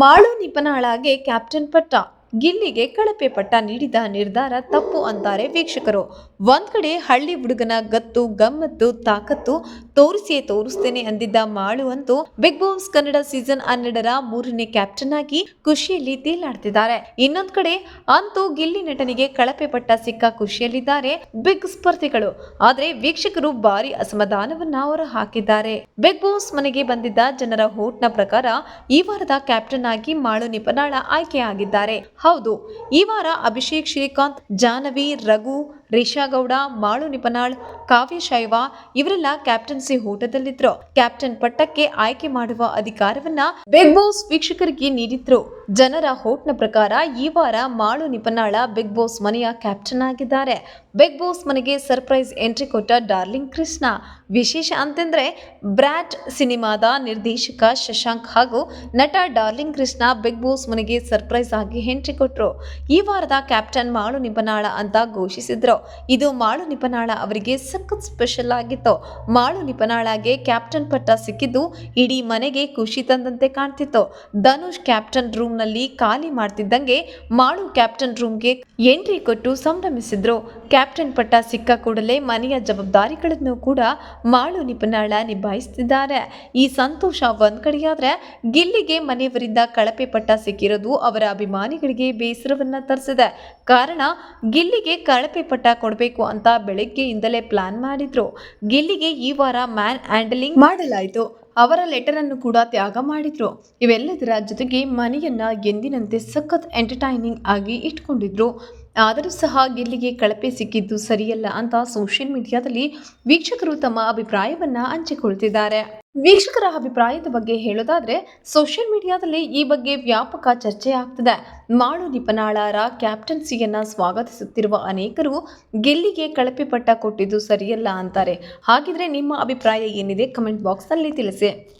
Malu ನಿಪನಾಳಾಗೆ captain ಪಟ್ಟ. ಗಿಲ್ಲಿಗೆ ಕಳಪೆ ಪಟ್ಟ ನೀಡಿದ ನಿರ್ಧಾರ ತಪ್ಪು ಅಂತಾರೆ ವೀಕ್ಷಕರು. ಒಂದ್ ಕಡೆ ಹಳ್ಳಿ ಹುಡುಗನ ಗತ್ತು, ಗಮ್ಮತ್ತು, ತಾಕತ್ತು ತೋರಿಸಿಯೇ ತೋರಿಸ್ತೇನೆ ಅಂದಿದ್ದ ಮಾಳು ಅಂತೂ ಬಿಗ್ ಬಾಸ್ ಕನ್ನಡ ಸೀಸನ್ ಹನ್ನೆರಡರ ಮೂರನೇ ಕ್ಯಾಪ್ಟನ್ ಆಗಿ ಖುಷಿಯಲ್ಲಿ ತೇಲಾಡ್ತಿದ್ದಾರೆ. ಇನ್ನೊಂದ್ ಕಡೆ ಅಂತೂ ಗಿಲ್ಲಿ ನಟನಿಗೆ ಕಳಪೆ ಪಟ್ಟ ಸಿಕ್ಕ ಖುಷಿಯಲ್ಲಿದ್ದಾರೆ ಬಿಗ್ ಸ್ಪರ್ಧಿಗಳು. ಆದ್ರೆ ವೀಕ್ಷಕರು ಭಾರಿ ಅಸಮಾಧಾನವನ್ನ ಅವರು ಹಾಕಿದ್ದಾರೆ. ಬಿಗ್ ಬಾಸ್ ಮನೆಗೆ ಬಂದಿದ್ದ ಜನರ ಹೋಟ್ನ ಪ್ರಕಾರ ಈ ವಾರದ ಕ್ಯಾಪ್ಟನ್ ಆಗಿ ಮಾಳು ನಿಪನಾಳ ಆಯ್ಕೆಯಾಗಿದ್ದಾರೆ. ಹೌದು, ಈ ವಾರ ಅಭಿಷೇಕ್ ಶ್ರೀಕಾಂತ್ ಜಾನವಿ ರಘು ರಿಷಾ ಗೌಡ, ಮಾಳು ನಿಪನಾಳ್, ಕಾವ್ಯ ಶೈವ ಇವರೆಲ್ಲ ಕ್ಯಾಪ್ಟನ್ಸಿ ಓಟದಲ್ಲಿದ್ರು. ಕ್ಯಾಪ್ಟನ್ ಪಟ್ಟಕ್ಕೆ ಆಯ್ಕೆ ಮಾಡುವ ಅಧಿಕಾರವನ್ನ ಬಿಗ್ ಬಾಸ್ ವೀಕ್ಷಕರಿಗೆ ನೀಡಿದ್ರು. ಜನರ ಹೋಟ್ನ ಪ್ರಕಾರ ಈ ವಾರ ಮಾಳು ನಿಪನಾಳ ಬಿಗ್ ಬಾಸ್ ಮನೆಯ ಕ್ಯಾಪ್ಟನ್ ಆಗಿದ್ದಾರೆ. ಬಿಗ್ ಬಾಸ್ ಮನೆಗೆ ಸರ್ಪ್ರೈಸ್ ಎಂಟ್ರಿ ಕೊಟ್ಟ ಡಾರ್ಲಿಂಗ್ ಕೃಷ್ಣ. ವಿಶೇಷ ಅಂತಂದ್ರೆ ಬ್ರಾಟ್ ಸಿನಿಮಾದ ನಿರ್ದೇಶಕ ಶಶಾಂಕ್ ಹಾಗೂ ನಟ ಡಾರ್ಲಿಂಗ್ ಕೃಷ್ಣ ಬಿಗ್ ಬಾಸ್ ಮನೆಗೆ ಸರ್ಪ್ರೈಸ್ ಆಗಿ ಎಂಟ್ರಿ ಕೊಟ್ರು. ಈ ವಾರದ ಕ್ಯಾಪ್ಟನ್ ಮಾಳು ನಿಪನಾಳ ಅಂತ ಘೋಷಿಸಿದ್ರು. ಇದು ಮಾಳು ನಿಪನಾಳ ಅವರಿಗೆ ಸಖತ್ ಸ್ಪೆಷಲ್ ಆಗಿತ್ತು. ಮಾಳು ನಿಪನಾಳಗೆ ಕ್ಯಾಪ್ಟನ್ ಪಟ್ಟ ಸಿಕ್ಕಿದ್ದು ಇಡೀ ಮನೆಗೆ ಖುಷಿ ತಂದಂತೆ ಕಾಣ್ತಿತ್ತು. ಧನುಷ್ ಕ್ಯಾಪ್ಟನ್ ರೂಮ್ನಲ್ಲಿ ಖಾಲಿ ಮಾಡ್ತಿದ್ದಂಗೆ ಮಾಳು ಕ್ಯಾಪ್ಟನ್ ರೂಮ್ಗೆ ಎಂಟ್ರಿ ಕೊಟ್ಟು ಸಂಭ್ರಮಿಸಿದ್ರು. ಕ್ಯಾಪ್ಟನ್ ಪಟ್ಟ ಸಿಕ್ಕ ಕೂಡಲೇ ಮನೆಯ ಜವಾಬ್ದಾರಿಗಳನ್ನು ಕೂಡ ಮಾಳು ನಿಪನಾಳ ನಿಭಾಯಿಸ್ತಿದ್ದಾರೆ. ಈ ಸಂತೋಷ ಒಂದ್ ಕಡೆಯಾದ್ರೆ ಗಿಲ್ಲಿಗೆ ಮನೆಯವರಿಂದ ಕಳಪೆ ಪಟ್ಟ ಸಿಕ್ಕಿರೋದು ಅವರ ಅಭಿಮಾನಿಗಳಿಗೆ ಬೇಸರವನ್ನ ತರಿಸಿದೆ. ಕಾರಣ ಗಿಲ್ಲಿಗೆ ಕಳಪೆ ಪಟ್ಟ ಕೊಡಬೇಕು ಅಂತ ಬೆಳಗ್ಗೆಯಿಂದಲೇ ಪ್ಲಾನ್ ಮಾಡಿದ್ರು. ಗಿಲ್ಲಿಗೆ ಈ ವಾರ ಮ್ಯಾನ್ ಹ್ಯಾಂಡಲಿಂಗ್ ಮಾಡಲಾಯಿತು. ಅವರ ಲೆಟರ್ ಅನ್ನು ಕೂಡ ತ್ಯಾಗ ಮಾಡಿದ್ರು. ಇವೆಲ್ಲದರ ಜೊತೆಗೆ ಮನೆಯನ್ನ ಎಂದಿನಂತೆ ಸಖತ್ ಎಂಟರ್ಟೈನಿಂಗ್ ಆಗಿ ಇಟ್ಕೊಂಡಿದ್ರು. ಆದರೂ ಸಹ ಗೆಲ್ಲಿಗೆ ಕಳಪೆ ಸಿಕ್ಕಿದ್ದು ಸರಿಯಲ್ಲ ಅಂತ ಸೋಷಿಯಲ್ ಮೀಡಿಯಾದಲ್ಲಿ ವೀಕ್ಷಕರು ತಮ್ಮ ಅಭಿಪ್ರಾಯವನ್ನ ಹಂಚಿಕೊಳ್ತಿದ್ದಾರೆ. ವೀಕ್ಷಕರ ಅಭಿಪ್ರಾಯದ ಬಗ್ಗೆ ಹೇಳೋದಾದ್ರೆ, ಸೋಷಿಯಲ್ ಮೀಡಿಯಾದಲ್ಲಿ ಈ ಬಗ್ಗೆ ವ್ಯಾಪಕ ಚರ್ಚೆ ಆಗ್ತಿದೆ. ಮಾಳು ನಿಪನಾಳರ ಕ್ಯಾಪ್ಟನ್ಸಿಯನ್ನ ಸ್ವಾಗತಿಸುತ್ತಿರುವ ಅನೇಕರು ಗೆಲ್ಲಿಗೆ ಕಳಪೆ ಪಟ್ಟ ಕೊಟ್ಟಿದ್ದು ಸರಿಯಲ್ಲ ಅಂತಾರೆ. ಹಾಗಿದ್ರೆ ನಿಮ್ಮ ಅಭಿಪ್ರಾಯ ಏನಿದೆ? ಕಮೆಂಟ್ ಬಾಕ್ಸ್ನಲ್ಲಿ ತಿಳಿಸಿ.